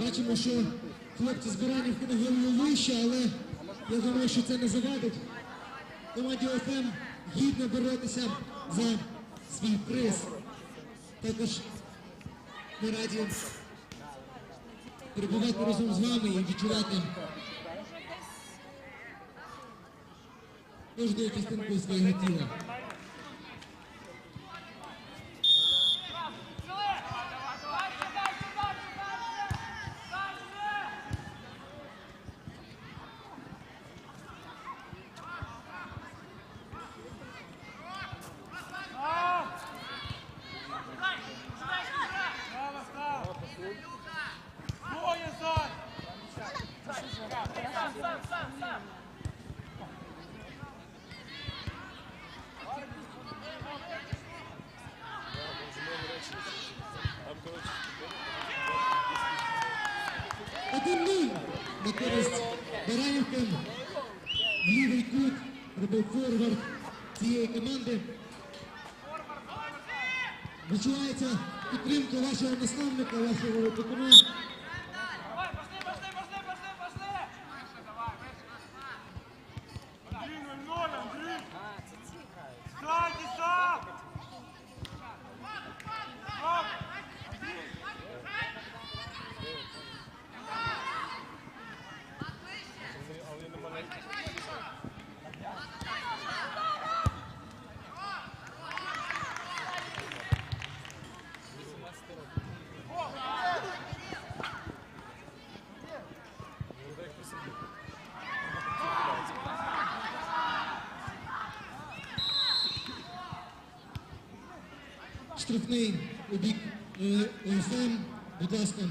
Бачимо, що хлопці з Баранівки на голову вище, але я думаю, що це не завадить. Команді ОФМ гідно боротися за свій приз. Також ми раді перебувати разом з вами і відчувати кожною частинкою свого тіла. Один нуль на користь Баранівки. В лівий кут робив форвард цієї команди. Відчувається підтримка вашого наставника, вашого опікуна. Давай, пошли, пошли, пошли, пошли, пошли! Андрій, 0-0, Андрій! Стойте, стоп! Стоп! Штрафний у бік е, Будь ласка.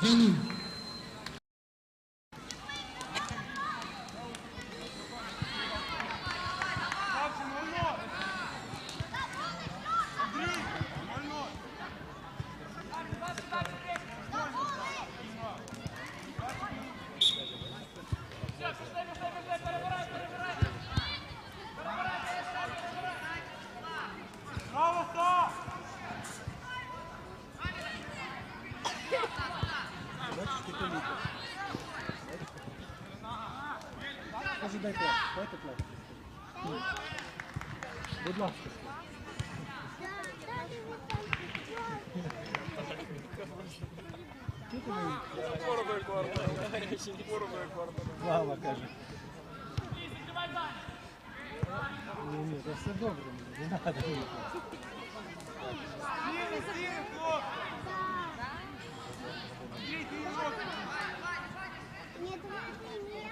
venue. дай клас, дайте клас. Будь ласка. Чого ти не Слава каже. Ні, ні, це все добре, не треба. Сіли, сіли, хлопці! Андрій, ти її руки! Нет,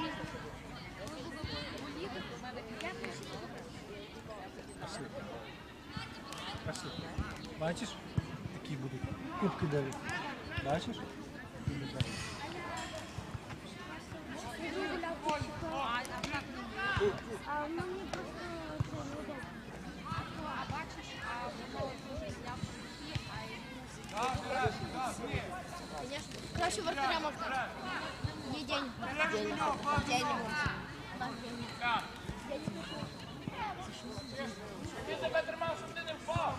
Хаді! Пошли. Бачиш? Такі будуть. Кубки дають. Бачиш? А мені просто. Є день. День до нього, клади можна. Так. Ти себе тримав, щоб ти не впав.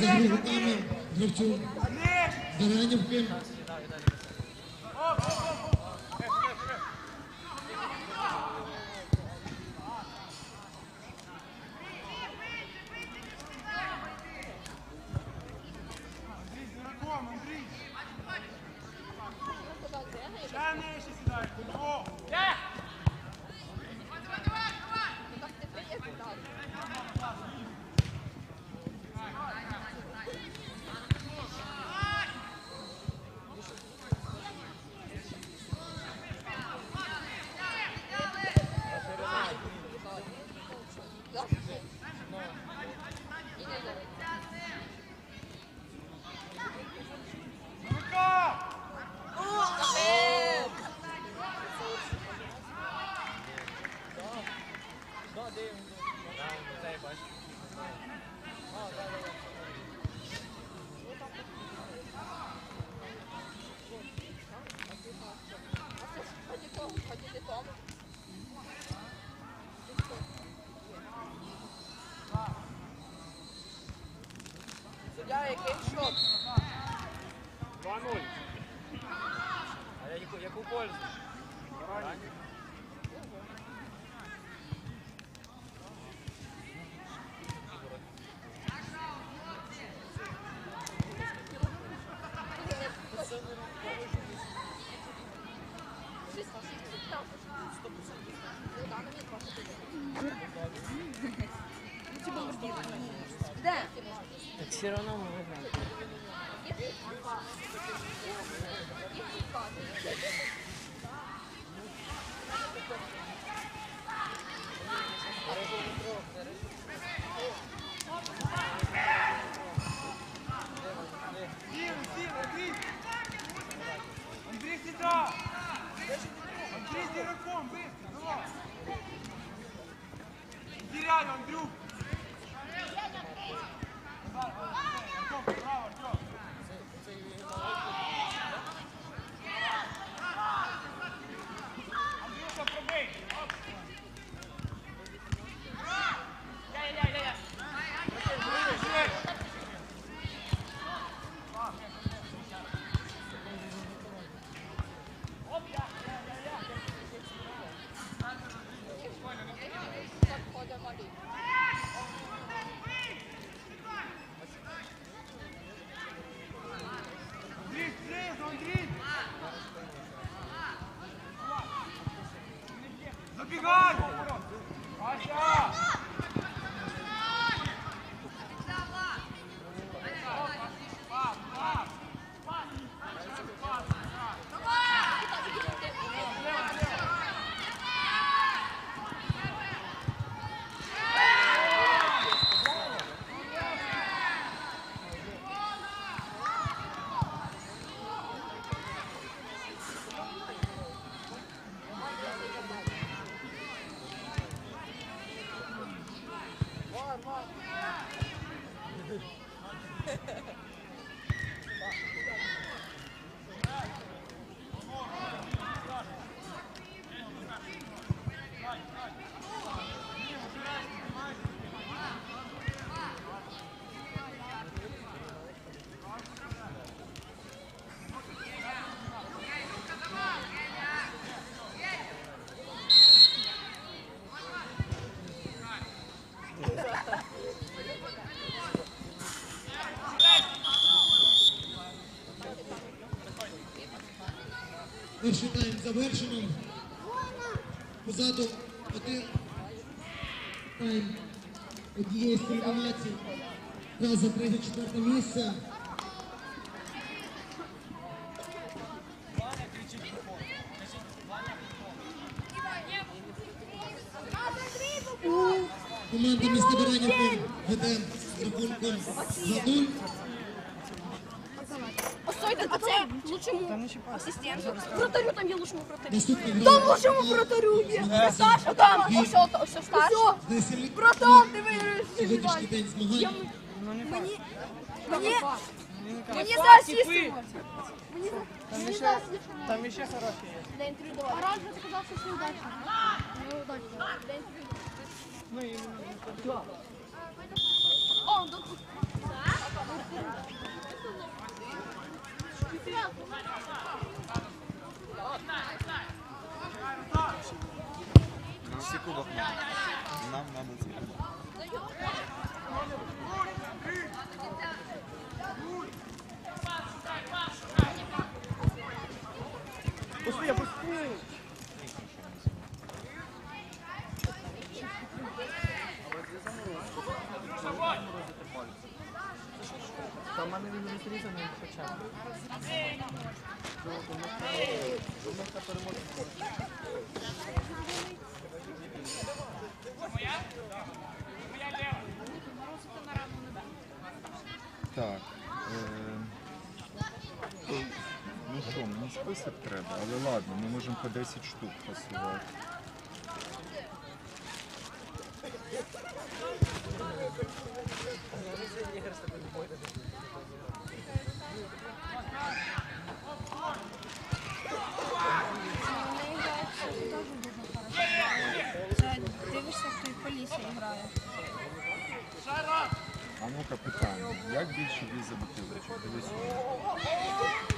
за гріготами Гравцю Даранівки. 2-0. Все равно завершено. Позаду один тайм однієї з комбінацій. Гра за третє четверте місце. Команда міста Баранівки веде рахунком 2-0. Постойте, а це лучшому асистенту. Вратарю там є лучшому вратарю. Там лучшому вратарю є. Саша, там, ось, ось. Найсильніший Братан, сьогоднішній день змагань. Мені, мені, мені за асисту. Мені за, мені. Там ще хороші є. Дай інтерв'ю давай. Оранжевий сказав, що все удачно. Неудачно. Дай інтерв'ю. Ну і О, тут. Нам всі. Нам надо цей кубок. Пусти, пусти. Там мене він не зрізаний хоча б. Так. Е... Ну що, мені список треба, але ладно, ми можемо по 10 штук посувати. Дивишся, хто і поліція грає. А ну-ка питання. Як більше віза бутилочок? Дивись.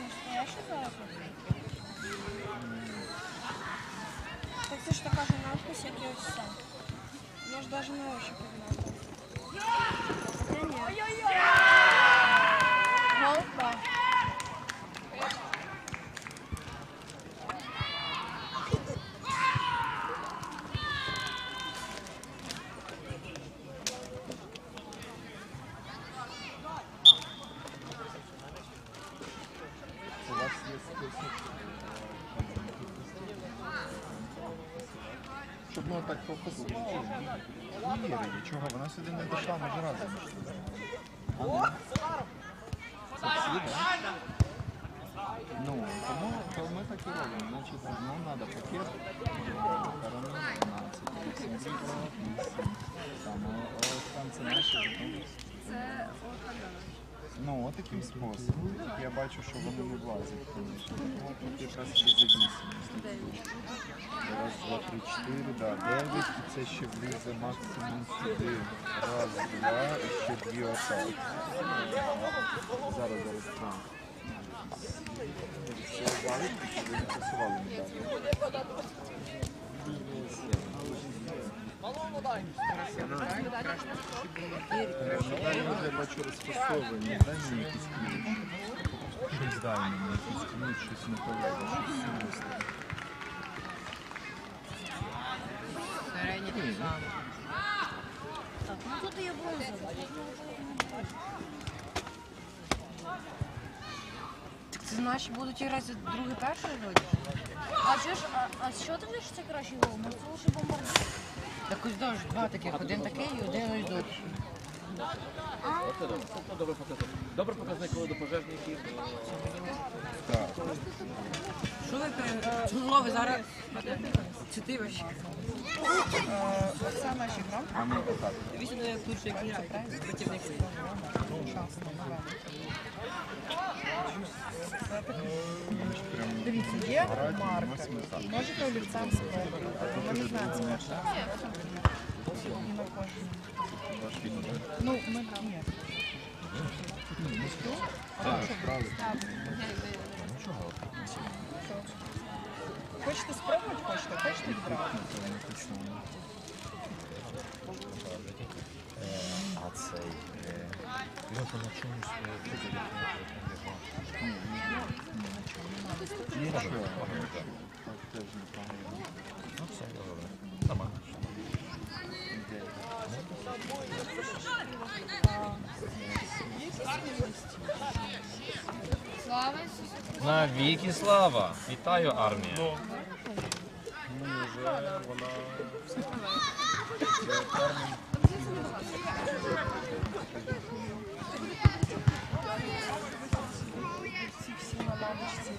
настоящий зараз? Так це ж така на надпись, як і ось це. Може навіть на ощупь однаково. Голка. У вас є список. Щоб ми так пописували. Віри, чого? Вона сюди не дійшла, всі, так? Ну, тому то ми так і робимо. Значить, одно треба пакет карамель 12, 8 бріко, 8. Там, ось там це наші. Це Ну, от таким способом. Я бачу, що вони не влазять, звісно. Ну, тут якраз є завісимість. Раз, два, три, чотири, да, дев'ять. І це ще влізе максимум сюди. Раз, два, і ще дві отак. Зараз, зараз, так. Це валить, ви не працювали недавно. Дай. Так, бронзова. Так будуть грати другий перший? А що ж, а, а що ти думаєш, кращий гол? Може, це лише бомбардир? Так ось дощ, два таких, один такий і один йдуть. Добре. Показник. Добре показник, коли до пожежників. Що ви пере- зараз? Чи ти вообще? Оксана Жіграм. Дивіться, як лучше, як лучше. Противник. Дивіться, є марка. Можете олівцем спробувати. Ми не перша. На? Ну, ми ні. Так, правильно. Хочете спробувати? Хочете? Хочете відразу? А цей Льоха на чомусь Нічого. Так, На віки слава! Вітаю армія! Ну, вже вона... Всі всі на лавочці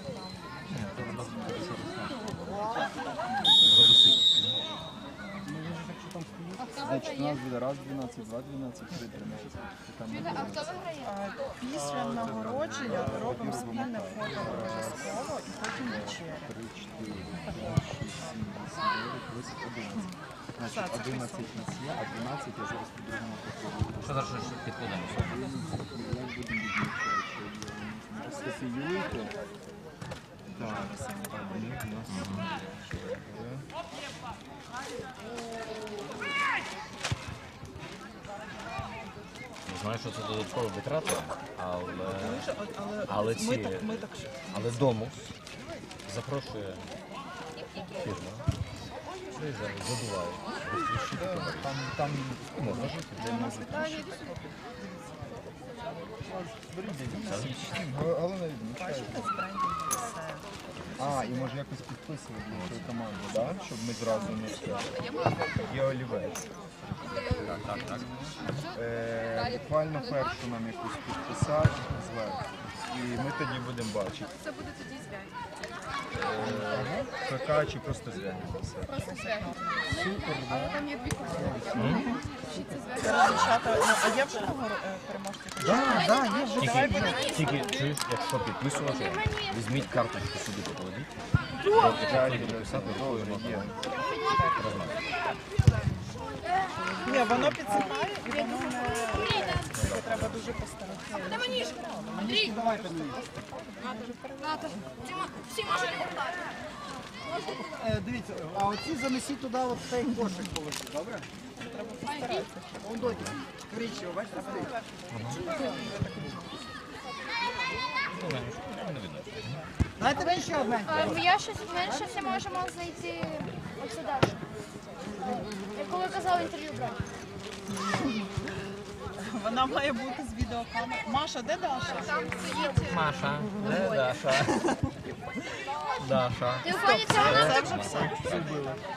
Значить, у нас буде раз 12, два 12, три 13. Там А Після нагородження робимо спільне фото обов'язково і потім вечеря. 3, 4, 5, 6, 7, 8, 9, 10, 11. Значить, 11 нас є, а 12 я зараз по-другому покажу. Що зараз підкладемо? Як будемо відмічати? Так, так, вони у нас є. Не знаю, що це додаткова витрата, але, Але, але, ми ці, так, ми так але Домус запрошує фірму. Приїжджає, задуває. Там, там Можна жити. де. Беріть, дивіться. Головне. А, і може якось підписувати нашу команду, да? щоб ми зразу не все. Є олівець. Так, так, так. Е, буквально першу нам якусь підписати зверху. І ми тоді будемо бачити. Це буде тоді зв'язь. Е, ПК чи просто зв'язку. Просто зв'язь. Супер, да? Там є дві курси. Вчиться. Ну, а є вже е, переможці? Да, да, є вже. Тільки, тільки чуєш, якщо підписувати, візьміть карточку собі покладіть. Дякую, писати добре, є. Ні, воно підсихає і воно не... Треба дуже постаратися. Е, Дивіться, а оці занесіть туди от цей кошик положіть, добре? Он доді. Коричнево, бачите, стоїть. Знаєте, ви ще одне? Я щось ми ще можемо зайти оце далі. Я коли казала інтерв'ю брати. Вона має бути з відеокамери. Маша, де Даша? Там стоїть. Маша, де Даша? Даша. Ти виходить, це вона Це вже все.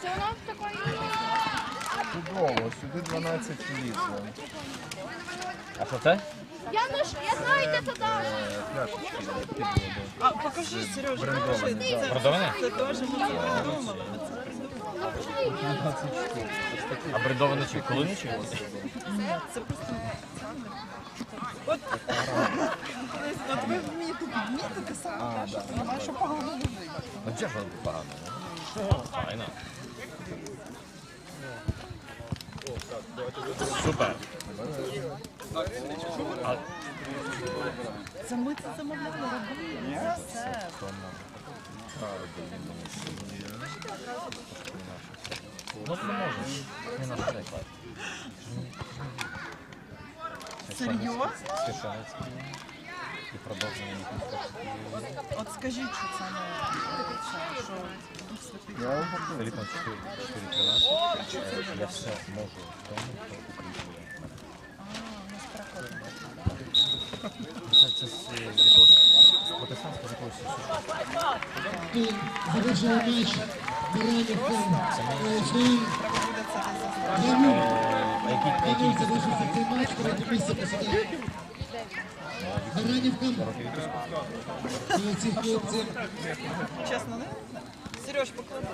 це вона такої. Чудово, сюди 12 влізло. А що це? Я не я знаю, де це. А, покажи, Сережа, покажи. да. Продоване? Це теж ми це придумали. Ми це придумали. 12 штук. Ось такі. А бредоване чи коли чи? Це просто От, от ви вмієте підмітити саме те, що немає, що погано не. Ну чого ж воно погано? Файно. Супер. Це ми це замовляли, робили. Все. ну. Серйозно? От скажіть, що це не що. Я вам покажу. Філіппа 4.13. Я все можу в тому, укріплює. А, у нас переходимо. Це, це з е, якогось з протестантського якогось І завершили матч Баранівка. Е, Знову Треба буде це десь зазначити. Цей матч, Чесно, не? Сереж, поклади.